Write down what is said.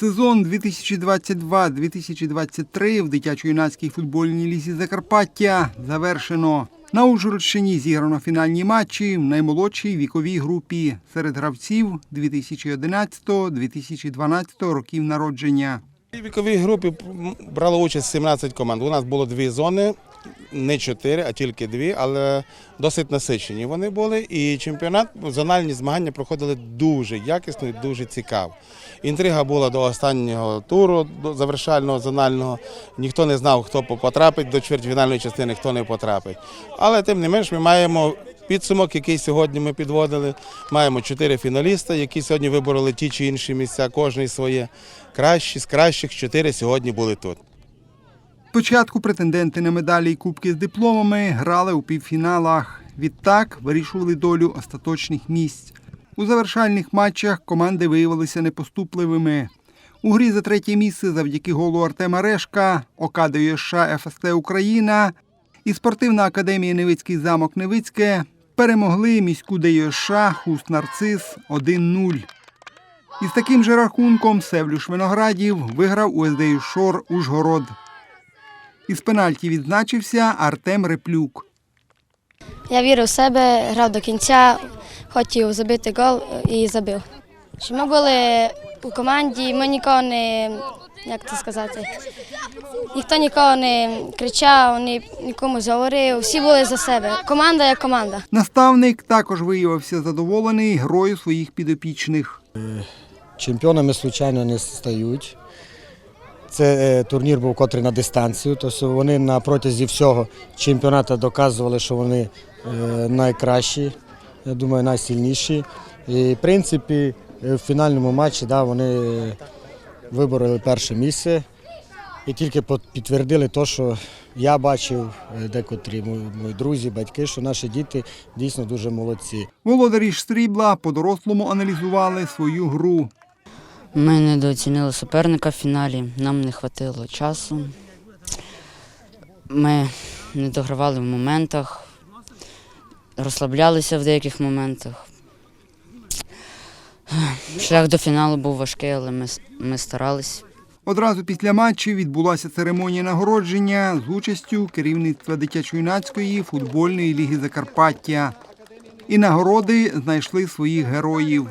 Сезон 2022-2023 в дитячо-юнацькій футбольній лізі Закарпаття завершено. На Ужгородщині зіграно фінальні матчі в наймолодшій віковій групі серед гравців 2011-2012 років народження. У віковій групі брало участь 17 команд. У нас було дві зони, не чотири, а тільки дві, але досить насичені вони були. І чемпіонат, зональні змагання проходили дуже якісно і дуже цікаво. Інтрига була до останнього туру, до завершального зонального. Ніхто не знав, хто потрапить до чвертьфінальної частини, хто не потрапить. Але тим не менш ми маємо підсумок, який сьогодні ми підводили. Маємо чотири фіналіста, які сьогодні вибороли ті чи інші місця, кожний своє. Кращі з кращих чотири сьогодні були тут. Спочатку претенденти на медалі і кубки з дипломами грали у півфіналах. Відтак вирішували долю остаточних місць. У завершальних матчах команди виявилися непоступливими. У грі за третє місце завдяки голу Артема Решка, ОК ДЮСШ ФСТ Україна і спортивна академія Невицький замок Невицьке перемогли міську ДЮСШ Хуст Нарцис 1-0. Із таким же рахунком Севлюш Виноградів виграв у СДЮ Шор Ужгород. Із пенальті відзначився Артем Реплюк. Я вірив в себе, грав до кінця, хотів забити гол і забив. Що Ми були у команді, ми нікого не, як це сказати, ніхто нікого не кричав, ні, нікому не говорив, всі були за себе. Команда як команда. Наставник також виявився задоволений грою своїх підопічних. Чемпіонами, звичайно, не стають. Це е, турнір був котрий на дистанцію, тобто вони на протязі всього чемпіонату доказували, що вони е, найкращі, я думаю, найсильніші. І, в принципі, е, в фінальному матчі да, вони вибороли перше місце і тільки підтвердили те, що я бачив, декотрі мої, друзі, батьки, що наші діти дійсно дуже молодці. Володарі ж срібла по-дорослому аналізували свою гру. Ми недооцінили суперника в фіналі, нам не вистачило часу. Ми не догравали в моментах, розслаблялися в деяких моментах. Шлях до фіналу був важкий, але ми, ми старались. Одразу після матчів відбулася церемонія нагородження з участю керівництва дитячо-юнацької футбольної ліги Закарпаття. І нагороди знайшли своїх героїв.